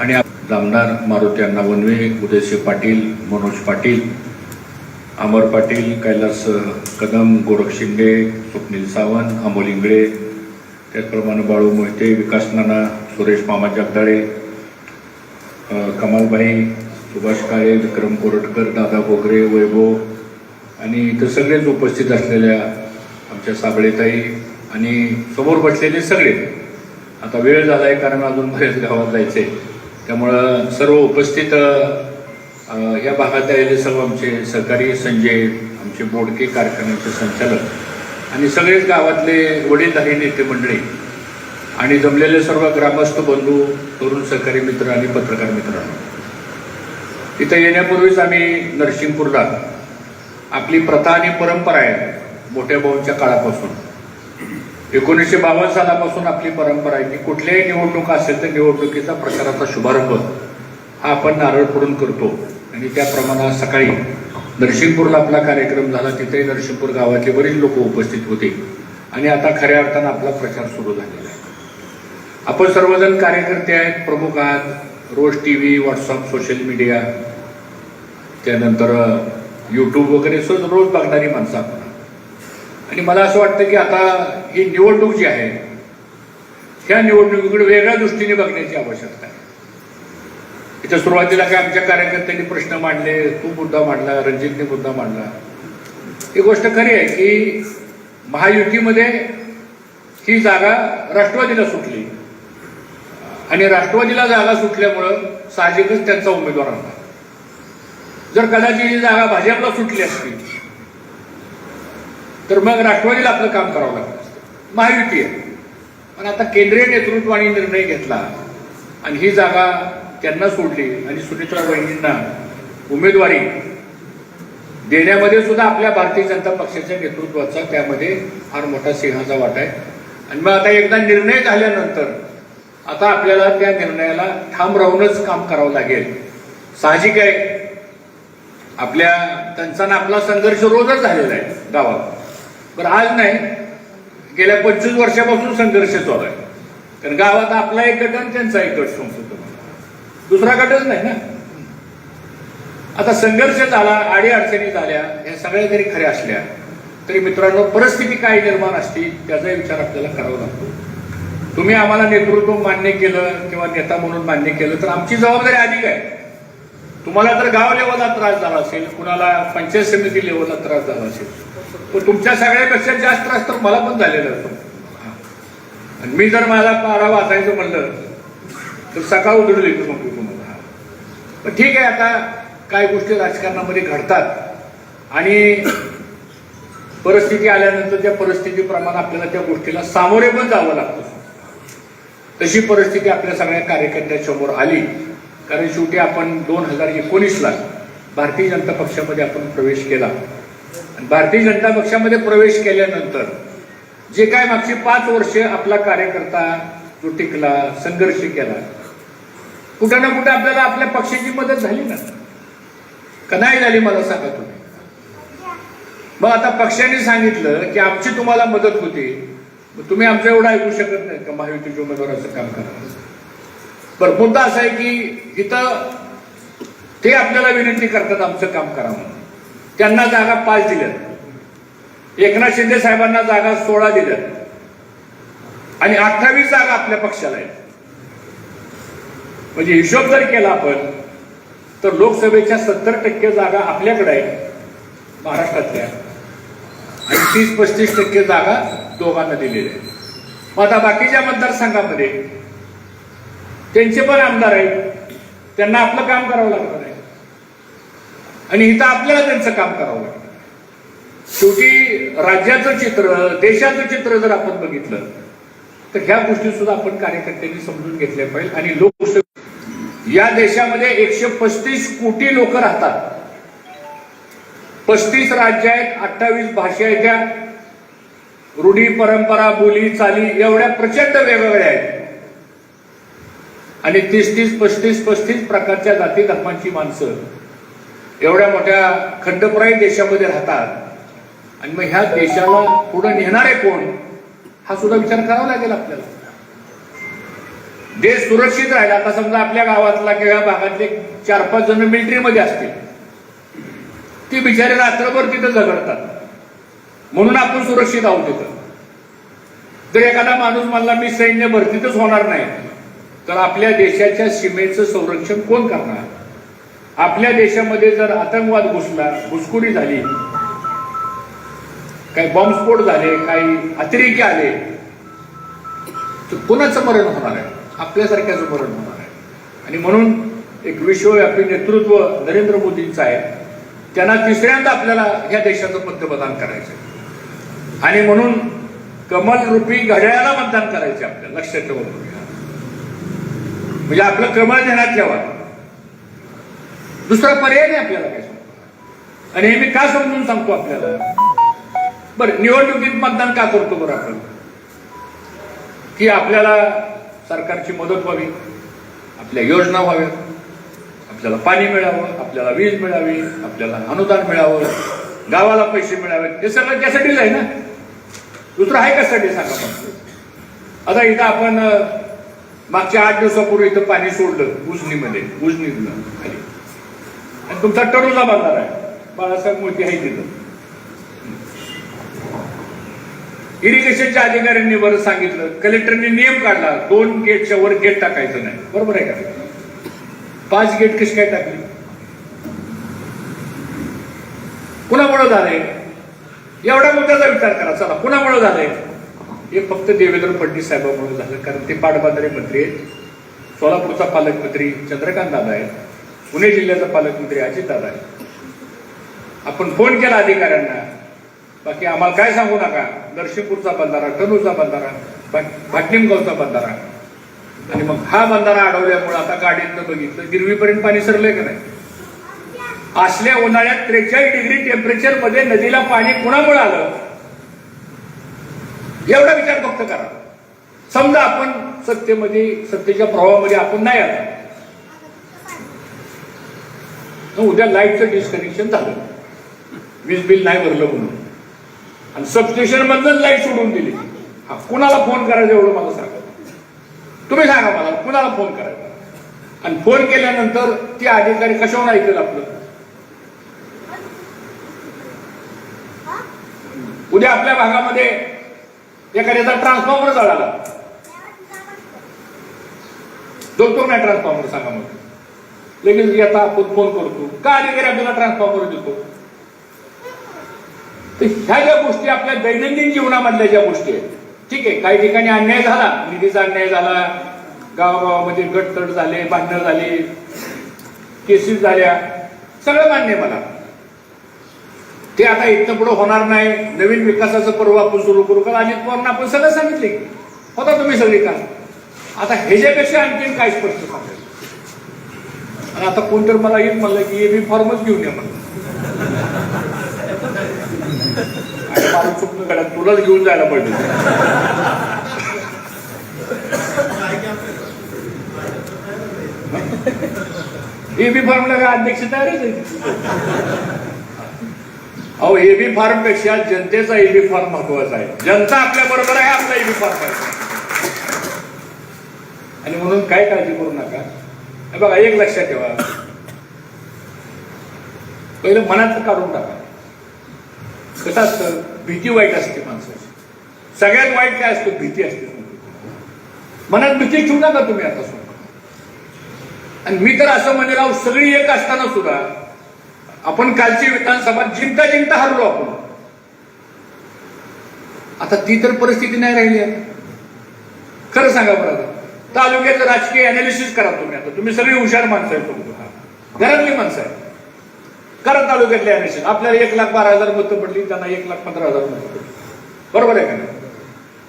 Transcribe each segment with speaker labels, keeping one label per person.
Speaker 1: आणि आप- जामदार मारुती अण्णा वनवे उदयसिंह पाटील मनोज पाटील अमर पाटील कैलास कदम गोरख शिंदे स्वप्नील सावंत अमोल इंगळे त्याचप्रमाणे बाळू मोहिते विकास नाना सुरेश मामा जगदाळे कमालबाई सुभाष काळे विक्रम कोरटकर दादा गोगरे वैभव आणि इथं सगळेच उपस्थित असलेल्या आमच्या साबळेताई आणि समोर बसलेले सगळे. आता वेळ झाला आहे कारण अजून बरेच गावात जायचे त्यामुळं सर्व उपस्थित या भागात आलेले सर्व आमचे सहकारी संजय आमचे बोडके कारखान्याचे संचालक आणि सगळेच गावातले वडीलधारी नेते मंडळी आणि जमलेले सर्व ग्रामस्थ बंधू तरुण सहकारी मित्र आणि पत्रकार मित्रांनो. तिथं येण्यापूर्वीच आम्ही नरसिंगपूरला आपली प्रथा आणि परंपरा आहे मोठ्या भाऊंच्या काळापासून. एकोणीसशे बावन्न सालापासून आपली परंपरा आहे की कुठल्याही निवडणूक असेल तर निवडणुकीचा प्रचाराचा शुभारंभ हा आपण नारळ फोडून करतो. आणि त्याप्रमाणे सकाळी नरसिंगपूरला आपला कार्यक्रम झाला. तिथेही नरसिंगपूर गावातले बरेच लोक उपस्थित होते. आणि आता खऱ्या अर्थानं आपला प्रचार सुरू झालेला आहे. आपण सर्वजण कार्यकर्ते आहेत प्रमुख आहात. रोज T V WhatsApp social media त्यानंतर यूट्यूब वगैरे सो रोज बघणारी माणसं आपण आणि मला असं वाटतं की आता ही निवडणूक जी आहे ह्या निवडणुकीकडे वेगळ्या दृष्टीने बघण्याची आवश्यकता आहे. इथं सुरुवातीला काय आमच्या कार्यकर्त्यांनी प्रश्न मांडले तू मुद्दा मांडला रणजितने मुद्दा मांडला. ही गोष्ट खरी आहे की महायुतीमध्ये ही जागा राष्ट्रवादीला सुटली. आणि राष्ट्रवादीला जागा सुटल्यामुळं साहजिकच त्यांचा उमेदवार आला जर कदाचित ही जागा भाजपला सुटली असती तर मग राष्ट्रवादीला आपलं काम करावं लागलं असतं महायुती आहे. पण आता केंद्रीय नेतृत्वाने निर्णय घेतला आणि ही जागा त्यांना सोडली आणि सुनेत्रा वहिनींना उमेदवारी देण्यामध्ये सुद्धा आपल्या भारतीय जनता पक्षाच्या नेतृत्वाचा त्यामध्ये फार मोठा सिंहाचा वाटा आहे. आणि मग आता एकदा निर्णय झाल्यानंतर आता आपल्याला त्या निर्णयाला ठाम राहूनच काम करावं लागेल. साहजिक आहे. आपल्या त्यांचा आपला संघर्ष रोजच झालेला आहे गावात. बरं आज नाही. गेल्या पंचवीस वर्षापासून संघर्ष चालू आहे. कारण गावात आपला एक गट आणि त्यांचा एक गट संसद दुसरा गटच नाही ना. आता संघर्ष झाला आडी अडचणी झाल्या या सगळ्या जरी खऱ्या असल्या तरी मित्रांनो परिस्थिती काय निर्माण असते त्याचाही विचार आपल्याला करावा लागतो. तुम्ही आम्हाला नेतृत्व मान्य केलं किंवा नेता म्हणून मान्य केलं तर आमची जबाबदारी अधिक आहे. तुम्हाला जर गाव लेवलला त्रास झाला असेल कुणाला पंचायत समिती लेवलला त्रास झाला असेल तर तुमच्या सगळ्यापेक्षा जास्त त्रास तर मला पण झालेला असतो. आणि मी जर माझा पारा वाचायचं म्हणलं तर सकाळ उघडून येतो मग तुम्हाला. पण ठीक आहे आता काय गोष्टी राजकारणामध्ये घडतात. आणि परिस्थिती आल्यानंतर त्या परिस्थितीप्रमाणे आपल्याला त्या गोष्टीला सामोरे पण जावं लागतं. तशी परिस्थिती आपल्या सगळ्या कार्यकर्त्यांसमोर आली कारण शेवटी आपण दोन हजार एकोणीसला भारतीय जनता पक्षामध्ये आपण प्रवेश केला. भारतीय जनता पक्षामध्ये प्रवेश केल्यानंतर जे काय मागची पाच वर्ष आपला कार्यकर्ता जो टिकला संघर्ष केला कुठं ना कुठं आपल्याला आपल्या पक्षाची मदत झाली ना? का नाही झाली मला सांगा तुम्ही? मग आता पक्षाने सांगितलं की आमची तुम्हाला मदत होती. मग तुम्ही आमचं एवढं ऐकू शकत नाही का महायुतीच्या उमेदवाराचं काम करा पण मुद्दा असा आहे की इथं ते आपल्याला विनंती करतात आमचं काम करा म्हणून त्यांना जागा पाच दिल्यात. एकनाथ शिंदे साहेबांना जागा सोळा दिल्यात. आणि अठ्ठावीस जागा आपल्या पक्षाला आहेत. म्हणजे हिशोब जर केला आपण तर लोकसभेच्या सत्तर टक्के जागा आपल्याकडे आहेत महाराष्ट्रातल्या. आणि तीस पस्तीस टक्के जागा दोघांना दिलेल्या आहेत. मग आता बाकीच्या मतदारसंघामध्ये त्यांचे पण आमदार आहेत. त्यांना आपलं काम करावं लागणार आहे. आणि इथं आपल्याला त्यांचं काम करावं लागतं. शेवटी राज्याचं चित्र देशाचं चित्र जर आपण बघितलं तर ह्या गोष्टी सुद्धा आपण कार्यकर्त्यांनी समजून घेतल्या पाहिजे. आणि लोक या देशामध्ये एकशे पस्तीस कोटी लोक राहतात. पस्तीस राज्य आहेत अठ्ठावीस भाषा आहेत त्या. रूढी परंपरा बोली चाली एवढ्या प्रचंड वेगवेगळ्या आहेत. आणि तीस तीस पस्तीस पस्तीस प्रकारच्या जाती धर्मांची माणसं एवढ्या मोठ्या खंडप्राय देशामध्ये राहतात. आणि मग ह्या देशाला पुढे नेणारे कोण? हा सुद्धा विचार करावा लागेल आपल्याला. देश सुरक्षित राहिला. आता समजा आपल्या गावातला किंवा भागातले चार पाच जण मिलिटरीमध्ये असतील. ती बिचारे रात्रभर तिथं झगडतात. म्हणून आपण सुरक्षित आहोत तिथं जर एखादा माणूस म्हणला मी सैन्य भरतीतच होणार नाही तर आपल्या देशाच्या सीमेचं संरक्षण कोण करणार? आपल्या देशामध्ये जर आतंकवाद घुसला घुसखोरी झाली काही बॉम्बस्फोट झाले काही अतिरेकी आले तर कोणाचं मरण होणार आहे? आपल्यासारख्याचं मरण होणार आहे. आणि म्हणून एक विश्वव्यापी नेतृत्व नरेंद्र मोदींचं आहे. त्यांना तिसऱ्यांदा आपल्याला ह्या देशाचं पंतप्रधान करायचं आहे. आणि म्हणून कमल रूपी घड्याळाला मतदान करायचे आपल्याला लक्षात ठेवून म्हणजे आपलं कमल ध्यानात ठेवा. दुसरा पर्याय नाही आपल्याला काय आणि हे मी का समजून सांगतो आपल्याला? बरं निवडणुकीत मतदान का करतो बरं आपण? की आपल्याला सरकारची मदत व्हावी आपल्या योजना व्हाव्यात आपल्याला पाणी मिळावं आपल्याला वीज मिळावी आपल्याला अनुदान मिळावं गावाला पैसे मिळावेत हे सगळं त्यासाठीच आहे ना? दुसरं आहे कशासाठी सांगा मग आता इथं आपण मागच्या आठ दिवसापूर्वी इथं पाणी सोडलं उजनीमध्ये उजनीतलं खाली. आणि तुमचा टरूला बांधणार आहे. बाळासाहेब मोठी आहे तिथं. इरिगेशनच्या अधिकाऱ्यांनी बरं सांगितलं. कलेक्टरने नियम काढला. दोन गेटच्या वर गेट टाकायचं नाही. बरोबर आहे का? पाच गेट कशी काय टाकली? कुणामुळे झालंय एवढ्या मुद्द्याचा विचार करा. चला कुणामुळे झालंय हे फक्त देवेंद्र फडणवीस साहेबांमुळे झालं. कारण ते पाटबंधारे मंत्री आहेत. सोलापूरचा पालकमंत्री चंद्रकांत दादा आहे पुणे जिल्ह्याचा पालकमंत्री अजित दादा आहे आपण फोन केला अधिकाऱ्यांना बाकी आम्हाला काय सांगू नका. नरसिंहपूरचा बंधारा टनूचा बंधारा भाट- बंधारा. आणि मग हा बंधारा अडवल्यामुळे आता गाडीतनं बघितलं गिरवीपर्यंत पाणी सरलंय का नाही? असल्या उन्हाळ्यात त्रेचाळीस डिग्री टेम्परेचरमध्ये नदीला पाणी कुणामुळे आलं? एवढा विचार फक्त करा. समजा आपण सत्तेमध्ये सत्तेच्या प्रवाहामध्ये आपण नाही आलो. मग उद्या लाईटचं डिस्कनेक्शन झालं. वीज बिल नाही भरलं म्हणून. आणि सबस्टेशन लाइट सोडून दिली. हा कुणाला फोन करायचा एवढं मला सांगा. तुम्ही सांगा मला कुणाला फोन करायचा? आणि फोन केल्यानंतर ती अधिकारी कशावर ऐकेल आपलं? उद्या आपल्या भागामध्ये एखाद्याचा ट्रान्सफॉर्मर जळाला जोडतो नाही ट्रान्सफॉर्मर सांगा मग लगेच येता आपण फोन करतो. का अधिकारी आपल्याला ट्रान्सफॉर्मर देतो. तर ह्या ज्या गोष्टी आपल्या दैनंदिन जीवनामधल्या ज्या गोष्टी आहेत ठीक आहे काही ठिकाणी अन्याय झाला निधीचा अन्याय झाला गावागावामध्ये गटतट झाले भांडणं झाले केसेस झाल्या सगळं मान्य मला. ते आता इथं पुढे होणार नाही नवीन विकासाचं पर्व आपण सुरू करू कारण अजित पवारांना आपण सगळं सांगितले. होता तुम्ही सगळी का आता ह्याच्यापेक्षा आणखीन काय स्पष्ट सांगायचं आणि आता कोण तर मला येत म्हणलं की ए बी फॉर्मच घेऊन या म्हणलं. आणि माझं चुकलं गड्या तुलाच घेऊन जायला पाहिजे एबी फॉर्मला काय अध्यक्ष तयारच आहे? अहो एबी फॉर्मपेक्षा जनतेचा एबी फॉर्म महत्त्वाचा आहे. जनता आपल्या बरोबर आहे आपला एबी फॉर्म आहे. आणि म्हणून काय काळजी करू नका. बघा एक लक्षात ठेवा. पहिलं मनात काढून टाका. कसं असतं? भीती वाईट असते माणसाची. सगळ्यात वाईट काय असतं? भीती असते. मनात भीती ठेवू नका तुम्ही आता सुद्धा. आणि मी तर असं म्हणेल अहो सगळी एक असताना सुद्धा आपण कालची विधानसभा जिंकता जिंकता हरलो आपण. आता ती तर परिस्थिती नाही राहिली आता. खरं सांगा बरं आता. तालुक्याचं राजकीय अनालिसिस करा तुम्ही आता. तुम्ही सगळी हुशार माणसं आहेत तुम्ही घरातली माणसं आहे करा तालुक्यातले अनालिसिस आपल्याला एक लाख बारा हजार मतं पडली त्यांना एक लाख पंधरा हजार मतं पडली. बरोबर आहे का नाही?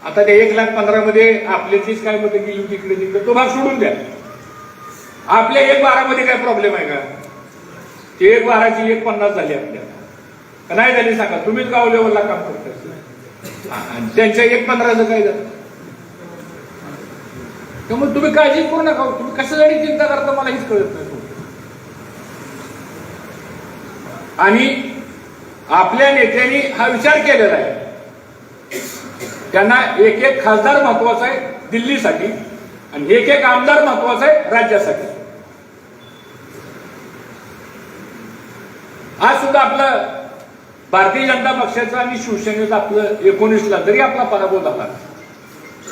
Speaker 1: आता त्या एक लाख पंधरा मध्ये आपल्याचीच काय मतं गेली तिकडे तिकडे? तो भाग सोडून द्या. आपल्या एक बारामध्ये काय प्रॉब्लेम आहे का? ते एक बाराची एक पन्नास झाली आपल्याला. नाही झाली सांगा? तुम्हीच गाव लेवलला काम करता आणि त्यांच्या एक पंधराचं काय झालं? त्यामुळे तुम्ही काळजी करू नका हो. तुम्ही कशासाठी चिंता करता मला हेच कळत नाही. आणि आपल्या नेत्यांनी हा विचार केलेला आहे. त्यांना एक एक खासदार महत्त्वाचा आहे दिल्लीसाठी
Speaker 2: आणि एक एक आमदार महत्त्वाचा आहे राज्यासाठी. आज सुद्धा आपलं भारतीय जनता पक्षाचं आणि शिवसेनेचं आपलं एकोणीसला जरी आपला पराभव झाला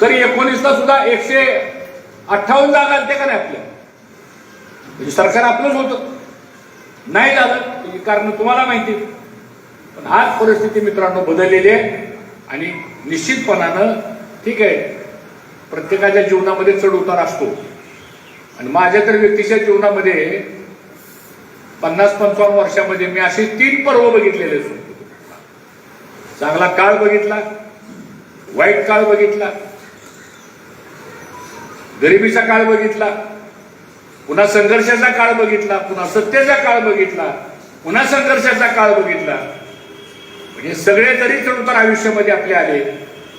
Speaker 2: तरी एकोणीसला सुद्धा एकशे अठ्ठावन्न जागा आलते का नाही आपल्या? म्हणजे सरकार आपलंच होतं. नाही झालं कारण तुम्हाला माहिती पण आज परिस्थिती मित्रांनो बदललेली आहे. आणि निश्चितपणानं ठीक आहे प्रत्येकाच्या जीवनामध्ये चढ उतार असतो. आणि माझ्या तर व्यक्तीच्या जीवनामध्ये पन्नास पंचावन्न वर्षामध्ये मी असे तीन पर्व बघितलेले असतो चांगला काळ बघितला वाईट काळ बघितला गरिबीचा काळ बघितला पुन्हा संघर्षाचा काळ बघितला पुन्हा सत्तेचा काळ बघितला पुन्हा संघर्षाचा काळ बघितला. म्हणजे सगळे जरी चढउतार आयुष्यामध्ये आपले आले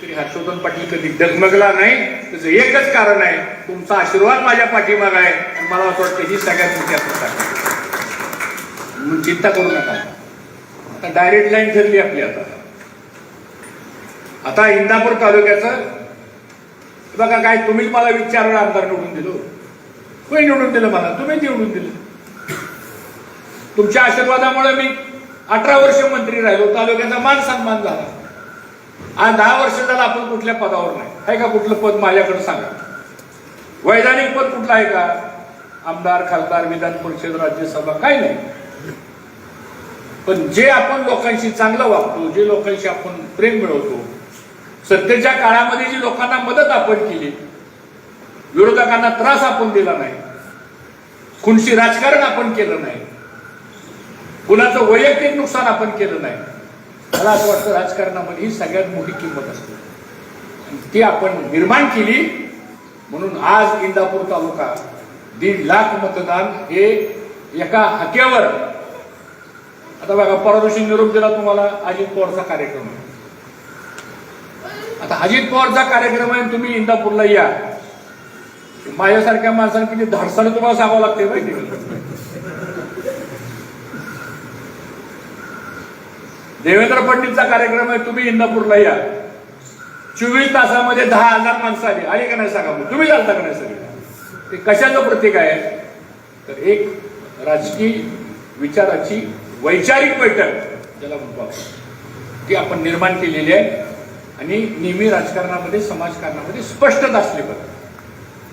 Speaker 2: तरी हर्षवर्धन पाटील कधी डगमगला नाही त्याचं एकच कारण आहे तुमचा आशीर्वाद माझ्या पाठीमाग आहे आणि मला असं वाटतं ही सगळ्यात मोठी म्हणून चिंता करू नका. आता डायरेक्ट लाईन ठरली आपली आता. आता इंदापूर तालुक्याचं बघा काय तुम्हीच मला विचारलं आमदार निवडून दिलो कोणी निवडून दिलं मला? तुम्ही निवडून दिलं. तुमच्या आशीर्वादामुळे मी अठरा वर्ष मंत्री राहिलो तालुक्याचा मान सन्मान झाला. आज दहा वर्ष झालं आपण कुठल्या पदावर नाही. आहे का कुठलं पद माझ्याकडे सांगा? वैधानिक पद कुठलं आहे का? आमदार खासदार विधान परिषद राज्यसभा काही नाही. पण जे आपण लोकांशी चांगलं वागतो जे लोकांशी आपण प्रेम मिळवतो सत्तेच्या काळामध्ये जी लोकांना मदत आपण केली विरोधकांना त्रास आपण दिला नाही खुनशी राजकारण आपण केलं नाही कुणाचं वैयक्तिक नुकसान आपण केलं नाही मला असं वाटतं राजकारणामध्ये ही सगळ्यात मोठी किंमत असते. ती आपण निर्माण केली म्हणून आज इंदापूर तालुका दीड लाख मतदान हे एका हाक्यावर आता बघा परवा दिवशी निरोप दिला तुम्हाला अजित पवारचा कार्यक्रम. आहे आता अजित पवारचा कार्यक्रम आहे तुम्ही इंदापूरला या. माझ्यासारख्या माणसाला किती धाडसानं तुम्हाला सांगावं लागते माहिती देवेंद्र फडणवीसचा कार्यक्रम आहे तुम्ही इंदापूरला या. चोवीस तासामध्ये दहा हजार माणसं आली. आली का नाही सांगा मग? तुम्ही चालता का नाही सगळे? ते कशाचं प्रतीक आहे? तर एक राजकीय विचाराची वैचारिक बैठक ज्याला म्हणतो ती आपण निर्माण केलेली आहे. आणि नेहमी राजकारणामध्ये समाजकारणामध्ये स्पष्टता असली पाहिजे.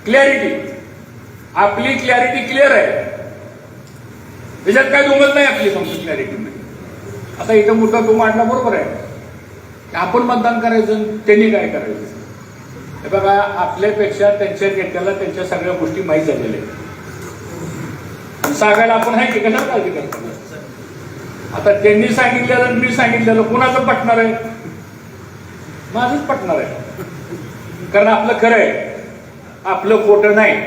Speaker 2: क्लॅरिटी आपली क्लॅरिटी क्लिअर आहे. त्याच्यात काय दुमत नाही आपली समजून क्लॅरिटीमध्ये आता इथं मुद्दा तो मांडला बरोबर आहे. की आपण मतदान करायचं त्यांनी काय करायचं? हे बघा आपल्यापेक्षा त्यांच्या नेत्याला त्यांच्या सगळ्या गोष्टी माहीत झालेल्या आहेत. सांगायला आपण आहे की कशाला काळजी करतो आता त्यांनी सांगितलेलं मी सांगितलेलं कोणाचं पटणार आहे? माझंच पटणार आहे. कारण आपलं खरं आहे. आपलं खोटं नाही.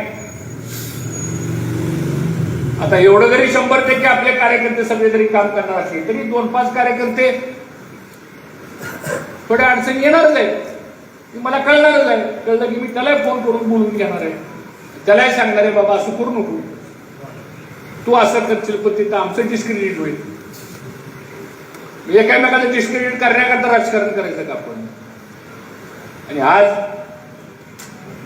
Speaker 2: आता एवढं जरी शंभर टक्के आपले कार्यकर्ते सगळे जरी काम करणार असतील तरी दोन पाच कार्यकर्ते थोड्या अडचणी येणारच आहे मला कळणारच आहे कळलं की मी त्याला फोन करून बोलून घेणार आहे. त्यालाही सांगणार आहे बाबा असं करू नको. तू असं करशील पण तिथं आमचं डिस्क्रेडिट होईल. एकामेकाचं डिस्क्रेडिट करण्याकरता राजकारण करायचं का आपण? आणि आज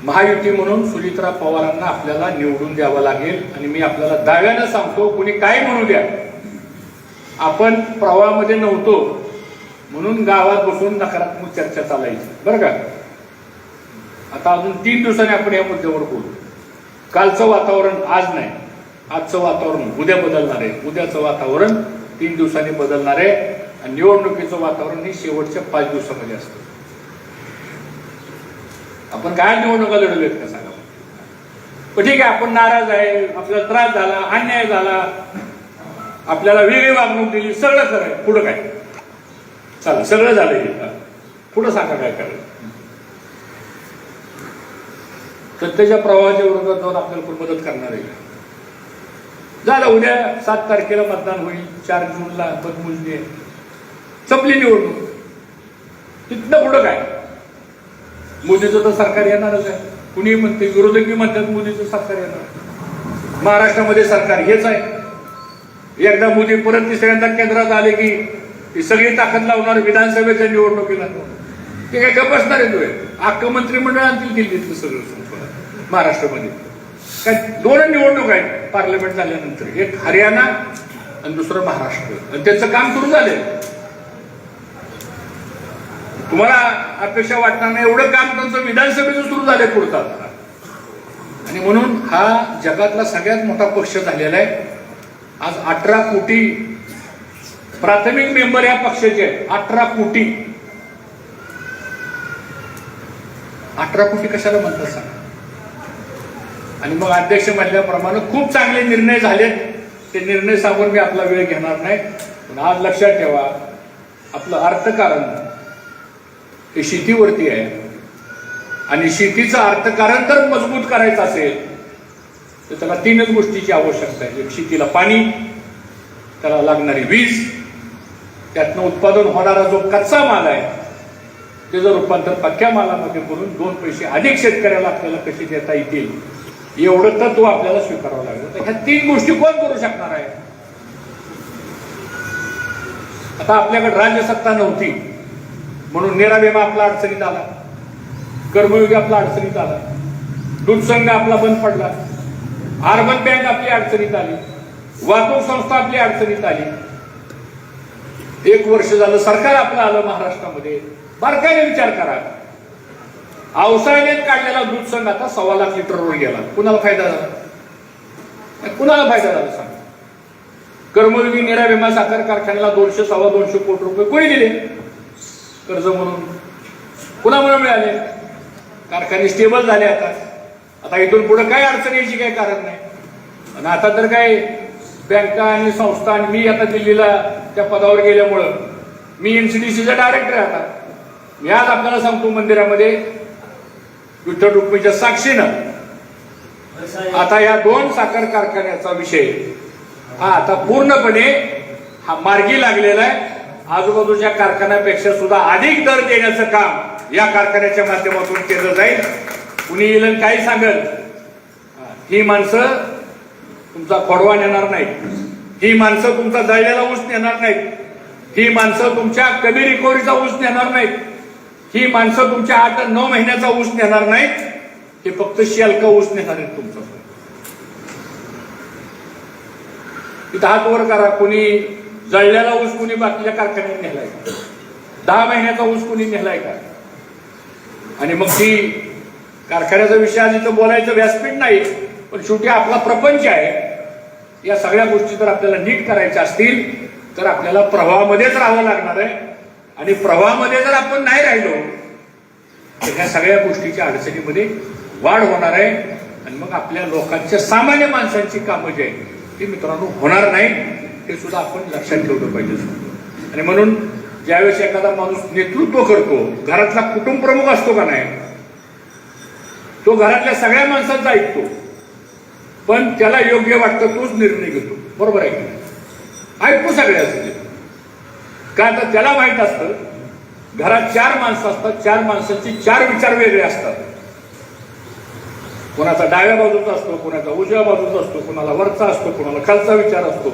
Speaker 2: महायुती म्हणून सुनित्रा पवारांना आपल्याला निवडून द्यावं लागेल आणि मी आपल्याला दाव्यानं सांगतो कोणी काय म्हणू द्या. आपण प्रवाहामध्ये नव्हतो म्हणून गावात बसून नकारात्मक चर्चा चालायची. बरं का? आता अजून तीन दिवसांनी आपण या मुद्द्यावर बोलू. कालचं वातावरण आज नाही. आजचं वातावरण उद्या बदलणार आहे. उद्याचं वातावरण तीन दिवसांनी बदलणार आहे. आणि निवडणुकीचं वातावरण हे शेवटच्या पाच दिवसामध्ये असतं. आपण काय निवडणुका लढवलेत का सांगा? पण ठीक आहे आपण नाराज आहे आपल्याला त्रास झाला अन्याय झाला. आपल्याला वेगळी वागणूक दिली सगळं खरं आहे. पुढं काय? चला सगळं झालं हे. पुढं सांगा काय करायचं? सत्तेच्या प्रवाहाच्या विरोधात जाऊन आपल्याला कोण मदत करणार आहे? का? झालं उद्या सात तारखेला मतदान होईल चार जूनला मतमोजणी आहे संपली निवडणूक. तिथनं पुढं काय? मोदीचं तर सरकार येणारच आहे. कुणी म्हणते विरोधकही म्हणतात मोदीचं सरकार येणार महाराष्ट्रामध्ये सरकार हेच आहे. एकदा मोदी परत तिसऱ्यांदा केंद्रात आले की सगळी ताकद लावणार विधानसभेच्या निवडणुकीला. ते काय गप बसणार आहे तुम्ही अख्खं मंत्रिमंडळ आणतील दिल्लीतलं सगळं महाराष्ट्रामध्ये. काय दोन निवडणूक आहेत पार्लमेंट झाल्यानंतर. एक हरियाणा आणि दुसरं महाराष्ट्र. आणि त्याचं काम सुरू झालंय. तुम्हाला अपेक्षा वाटणार नाही. एवढं काम त्यांचं विधानसभेचं सुरू झालंय पुढचा आता. आणि म्हणून हा जगातला सगळ्यात मोठा पक्ष झालेला आहे. आज अठरा कोटी प्राथमिक मेंबर या पक्षाचे अठरा कोटी. अठरा कोटी कशाला म्हणतात सांगा? आणि मग अध्यक्ष म्हणल्याप्रमाणे खूप चांगले निर्णय झालेत ते निर्णय सांगून मी आपला वेळ घेणार नाही. पण आज लक्षात ठेवा. आपलं अर्थकारण ते शेतीवरती आहे. आणि शेतीचं अर्थकारण जर मजबूत करायचं असेल तर त्याला तीनच गोष्टीची आवश्यकता आहे. एक शेतीला पाणी त्याला लागणारी वीज त्यातनं उत्पादन होणारा जो कच्चा माल आहे त्याचं रूपांतर पक्क्या मालामध्ये करून दोन पैसे अधिक शेतकऱ्याला आपल्याला कसे देता येतील एवढं तत्व आपल्याला स्वीकारावं लागलं. तर ह्या तीन गोष्टी कोण करू शकणार आहे? आता आपल्याकडे राज्यसत्ता नव्हती. म्हणून नेरा विमा आपला अडचणीत आला. कर्मयोगी आपला अडचणीत आला. दूध संघ आपला बंद पडला. अर्बन बँक आपली अडचणीत आली. वाहतूक संस्था आपली अडचणीत आली. एक वर्ष झालं सरकार आपलं आलं महाराष्ट्रामध्ये. बारकाईने विचार करा. अवसायाने काढलेला दूध संघ आता सव्वा लाख लिटरवर गेला. कुणाला फायदा झाला? कुणाला फायदा झाला सांग? कर्मयोगी निराविमा साखर कारखान्याला दोनशे सव्वा दोनशे कोटी रुपये कोणी दिले? कर्ज म्हणून. कुणामुळे मिळाले? कारखाने स्टेबल झाले आता. आता इथून पुढे काय अडचण यायची काही कारण नाही. आणि आता तर काय बँका आणि संस्था आणि मी आता दिल्लीला त्या पदावर गेल्यामुळं मी एनसीडीसीचा डायरेक्टर आहे आता. मी आज आपल्याला सांगतो मंदिरामध्ये विठ्ठल रुक्मीच्या साक्षीनं. आता या दोन साखर कारखान्याचा विषय. हा आता पूर्णपणे हा मार्गी लागलेला आहे. आजूबाजूच्या कारखान्यापेक्षा सुद्धा अधिक दर देण्याचं काम या कारखान्याच्या माध्यमातून केलं जाईल. कुणी येईल काही सांगल? ही माणसं तुमचा खोडवा नेणार नाहीत. ही माणसं तुमचा जळलेला ऊस नेणार नाहीत. ही माणसं तुमच्या कमी रिकव्हरीचा ऊस नेणार नाहीत. ही माणसं तुमच्या आठ नऊ महिन्याचा ऊस नेणार नाहीत. हे फक्त शेलका ऊस नेणार आहेत तुमचा. इथं हात वर करा. कोणी जळलेला ऊस कुणी बाकीच्या कारखान्यात नेलाय का? दहा महिन्याचा ऊस कुणी नेलाय का? आणि मग ती कारखान्याचा विषय आज इथं बोलायचं व्यासपीठ नाही पण शेवटी आपला प्रपंच आहे. या सगळ्या गोष्टी जर आपल्याला नीट करायच्या असतील तर आपल्याला प्रवाहामध्येच राहावं लागणार आहे आणि प्रवाहामध्ये जर आपण नाही राहिलो तर ह्या सगळ्या गोष्टीच्या अडचणीमध्ये वाढ होणार आहे. आणि मग आपल्या लोकांच्या सामान्य माणसांची कामं जी आहेत ती मित्रांनो होणार नाही. हे सुद्धा आपण लक्षात ठेवलं पाहिजे. आणि म्हणून ज्यावेळेस एखादा माणूस नेतृत्व करतो घरातला कुटुंब प्रमुख असतो का नाही तो घरातल्या सगळ्या माणसांचा ऐकतो. पण त्याला योग्य वाटतं तोच निर्णय घेतो. बरोबर आहे की ऐकतो सगळ्याच का तर त्याला माहीत असतं घरात चार माणसं असतात चार माणसांचे चार विचार वेगळे असतात. कोणाचा डाव्या बाजूचा असतो कोणाचा उजव्या बाजूचा असतो कोणाला वरचा असतो कोणाला खालचा विचार असतो.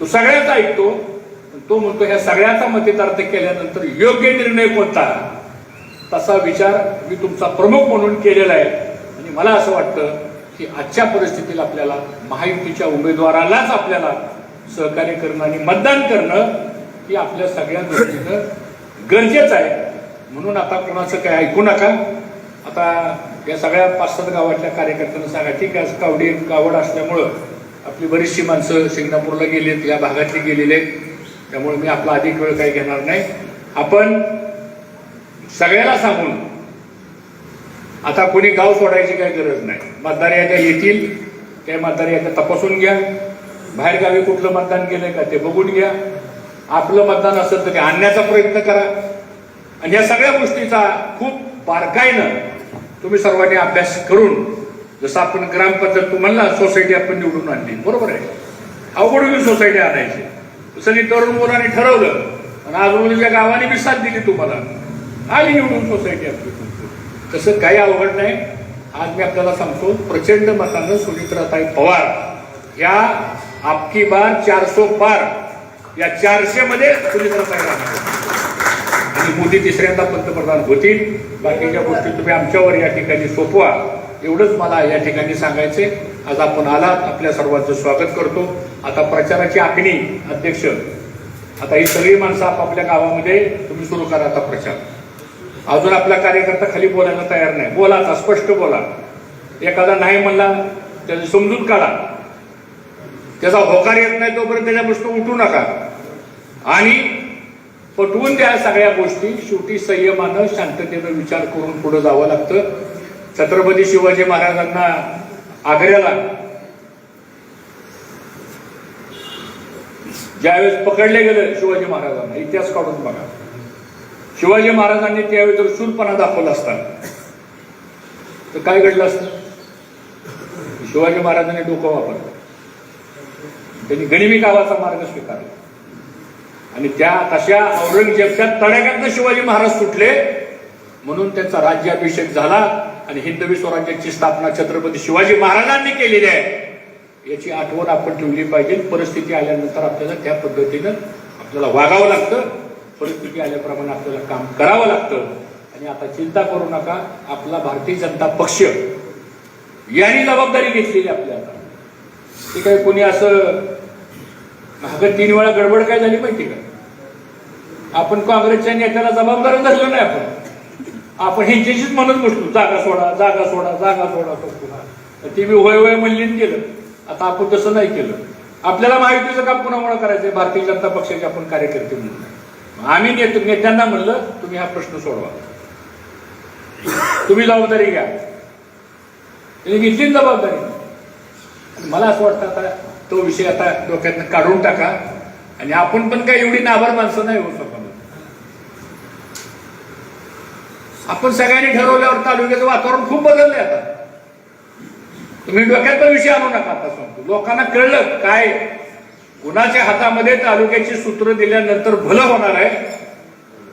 Speaker 2: तो सगळ्याचा ऐकतो तो म्हणतो ह्या सगळ्याचा मतितार्थ केल्यानंतर योग्य निर्णय कोणता? तसा विचार मी तुमचा प्रमुख म्हणून केलेला आहे. आणि मला असं वाटतं की आजच्या परिस्थितीला आपल्याला महायुतीच्या उमेदवारालाच आपल्याला सहकार्य करणं आणि मतदान करणं ही आपल्या सगळ्या दृष्टीनं गरजेचं आहे. म्हणून आता कोणाचं काय ऐकू नका. आता या सगळ्या पाच सात गावातल्या कार्यकर्त्यांना सांगा ठीक आहे कावडी गावड असल्यामुळं आपली बरीचशी माणसं सिंगापूरला गेलीत या भागातली गेलेली आहेत. त्यामुळे मी आपला अधिक वेळ काही घेणार नाही. आपण सगळ्याला सांगून आता कोणी गाव सोडायची काही गरज नाही. मतदार याद्या येतील त्या मतदार याद्या तपासून घ्या. बाहेर गावी कुठलं मतदान केलंय का ते बघून घ्या. आपलं मतदान असेल तर ते आणण्याचा प्रयत्न करा. आणि या सगळ्या गोष्टीचा खूप बारकाईनं तुम्ही सर्वांनी अभ्यास करून जसं आपण ग्रामपंचायत तुम्हाला सोसायटी आपण निवडून आणली बरोबर आहे? अवघड होईल सोसायटी आणायची. सगळी तरुण मुलांनी ठरवलं आणि आजूबाजूच्या गावाने बी साथ दिली तुम्हाला. आली निवडून सोसायटी आपली. तसं काही अवघड नाही. आज मी आपल्याला सांगतो प्रचंड मतानं सुनित्राताई पवार या आपकी बार चारसो पार या चारशे मध्ये सुनित्राताई राहणार. आणि मोदी तिसऱ्यांदा पंतप्रधान होतील. बाकीच्या गोष्टी तुम्ही आमच्यावर या ठिकाणी सोपवा. एवढंच मला या ठिकाणी सांगायचे आज आपण आलात आपल्या सर्वांचं स्वागत करतो. आता प्रचाराची आखणी अध्यक्ष. आता ही सगळी माणसं आपापल्या गावामध्ये तुम्ही सुरू करा आता प्रचार. अजून आपला कार्यकर्ता खाली बोलायला तयार नाही. बोला आता स्पष्ट बोला. एखादा नाही म्हणला त्याचं समजून काढा. त्याचा होकार येत नाही तोपर्यंत त्याच्यापासून उठू नका. आणि पटवून द्या सगळ्या गोष्टी. शेवटी संयमानं शांततेनं विचार करून पुढे जावं लागतं. छत्रपती शिवाजी महाराजांना आग्र्याला ज्यावेळेस पकडले गेले शिवाजी महाराजांना इतिहास काढून बघा. शिवाजी महाराजांनी त्यावेळी जर शूरपणा दाखवला असता. तर काय घडलं असतं? शिवाजी महाराजांनी डोकं वापरलं. त्यांनी गणिमी गावाचा मार्ग स्वीकारला. आणि त्या तशा औरंगजेबच्या तडाख्यातनं शिवाजी महाराज सुटले म्हणून त्यांचा राज्याभिषेक झाला. आणि हिंदवी स्वराज्याची स्थापना छत्रपती शिवाजी महाराजांनी केलेली आहे. याची आठवण आपण ठेवली पाहिजे. परिस्थिती आल्यानंतर आपल्याला त्या पद्धतीनं आपल्याला वागावं लागतं. परिस्थिती आल्याप्रमाणे आपल्याला काम करावं लागतं. आणि आता चिंता करू नका. आपला भारतीय जनता पक्ष यांनी जबाबदारी घेतलेली आपल्या आता ते काय कोणी असं अगं तीन वेळा गडबड काय झाली माहिती का? आपण काँग्रेसच्या नेत्याला जबाबदार धरलं नाही आपण. आपण ह्यांच्याशीच म्हणत बसलो जागा सोडा जागा सोडा जागा सोडा सोडा ते मी होय होय म्हणलीन आणि केलं. आता आपण तसं नाही केलं. आपल्याला माहितीचं काम पुन्हा आहे? भारतीय जनता पक्षाचे आपण कार्यकर्ते म्हणून. आम्ही नेते नेत्यांना म्हणलं तुम्ही हा प्रश्न सोडवा. तुम्ही जबाबदारी घ्या. त्यांनी घेतली जबाबदारी. मला असं वाटतं आता तो विषय आता डोक्यातनं काढून टाका. आणि आपण पण काही एवढी नाभार माणसं नाही होऊ शकत. आपण सगळ्यांनी ठरवल्यावर तालुक्याचं वातावरण खूप बदललंय आता. तुम्ही डोक्यात विषय आणू नका आता सांगतो. लोकांना कळलं काय कुणाच्या हातामध्ये तालुक्याची सूत्र दिल्यानंतर भलं होणार आहे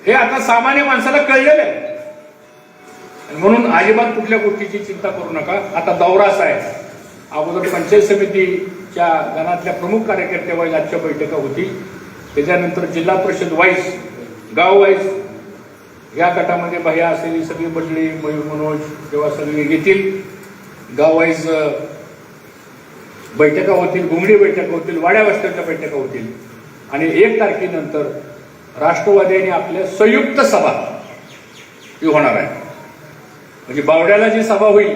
Speaker 2: हे आता सामान्य माणसाला कळलेलं आहे. आणि म्हणून अजिबात कुठल्या गोष्टीची चिंता करू नका. आता दौरा असा आहे अगोदर पंचायत समितीच्या गणातल्या प्रमुख कार्यकर्त्या वाईज आजच्या बैठका होती त्याच्यानंतर जिल्हा परिषद वाईज गाव वाईज या गटामध्ये बाह्या असलेली सगळी मंडळी मयूर मनोज किंवा सगळे येतील गाववाईज बैठका होतील घुंगडी बैठका होतील वाड्या वस्त्याच्या बैठका होतील. आणि एक तारखेनंतर राष्ट्रवादीने आपल्या संयुक्त सभा ही होणार आहे. म्हणजे बावड्याला जी सभा होईल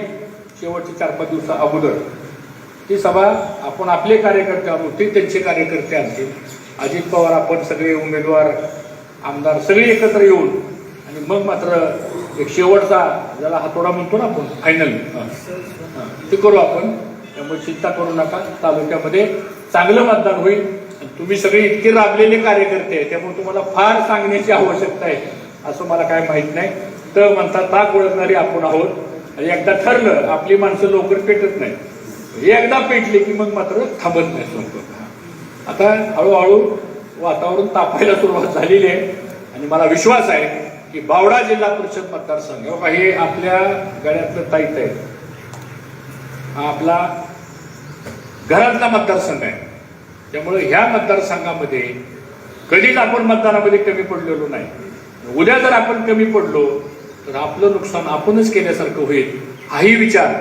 Speaker 2: शेवटचे चार पाच दिवसा अगोदर ती सभा आपण आपले कार्यकर्ते आणू ते त्यांचे कार्यकर्ते असतील अजित पवार आपण सगळे उमेदवार आमदार सगळे एकत्र येऊन आणि मग मात्र एक शेवटचा ज्याला हातोडा म्हणतो ना आपण फायनल ते करू आपण. त्यामुळे चिंता करू नका. तालुक्यामध्ये चांगलं मतदान होईल. आणि तुम्ही सगळे इतके राबलेले कार्यकर्ते आहे त्यामुळे तुम्हाला फार सांगण्याची आवश्यकता आहे असं मला काय माहीत नाही. तर म्हणता ताक ओळखणारी आपण आहोत. आणि एकदा ठरलं आपली माणसं लवकर पेटत नाही एकदा पेटले की मग मात्र थांबत नाही संपर्क आता हळूहळू वातावरण तापायला सुरुवात झालेली आहे. आणि मला विश्वास आहे की बावडा जिल्हा परिषद मतदारसंघ हो हे हे आपल्या गळ्यातलं ताईत आहे. हा आपला घरातला मतदारसंघ आहे. त्यामुळे ह्या मतदारसंघामध्ये कधीच आपण मतदानामध्ये कमी पडलेलो नाही. उद्या जर आपण कमी पडलो तर आपलं नुकसान आपणच केल्यासारखं होईल हाही विचार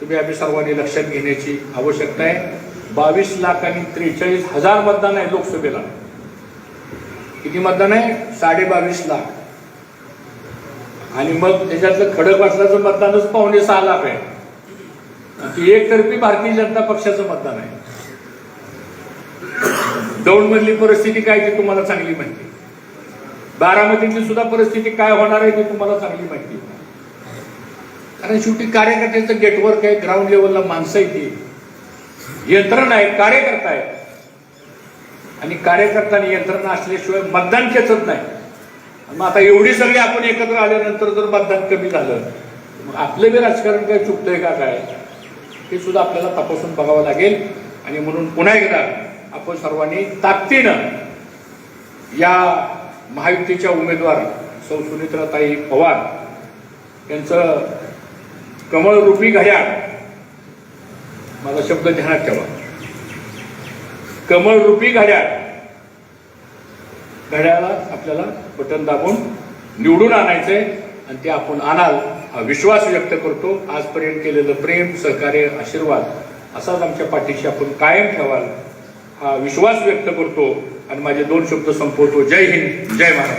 Speaker 2: तुम्ही आम्ही सर्वांनी लक्षात घेण्याची आवश्यकता आहे. बावीस लाख आणि त्रेचाळीस हजार मतदान आहे लोकसभेला. किती मतदान आहे? साडे बावीस लाख. आणि मग त्याच्यातलं खडक वाचल्याचं मतदानच पावणे सहा लाख आहे. एकतर्फी भारतीय जनता पक्षाचं मतदान आहे. दौंड मधली परिस्थिती काय ती तुम्हाला चांगली माहिती. बारामतीतली सुद्धा परिस्थिती काय होणार आहे ती तुम्हाला चांगली माहिती. कारण शेवटी कार्यकर्त्याचं गेटवर्क आहे ग्राउंड लेवलला माणसं आहे ती. यंत्रणा आहे कार्यकर्ता आहे आणि कार्यकर्ता आणि यंत्रणा असल्याशिवाय मतदान खेचत नाही. मग आता एवढी सगळी आपण एकत्र आल्यानंतर जर मतदान कमी झालं मग आपलं बी राजकारण काय चुकतंय का काय? हे सुद्धा आपल्याला तपासून बघावं लागेल. आणि म्हणून पुन्हा एकदा आपण सर्वांनी ताकदीनं या महायुतीच्या उमेदवार सौ सुनित्राताई पवार यांचं कमळरूपी घड्याळ माझा शब्द ध्यानात ठेवा. कमळरूपी घड्याळ घड्याळाला आपल्याला बटन दाबून निवडून आणायचंय आणि ते आपण आणाल
Speaker 1: हा विश्वास व्यक्त करतो. आजपर्यंत केलेलं प्रेम सहकार्य आशीर्वाद असाच आमच्या पाठीशी आपण कायम ठेवाल हा विश्वास व्यक्त करतो. आणि माझे दोन शब्द संपवतो. जय हिंद. जय महाराष्ट्र.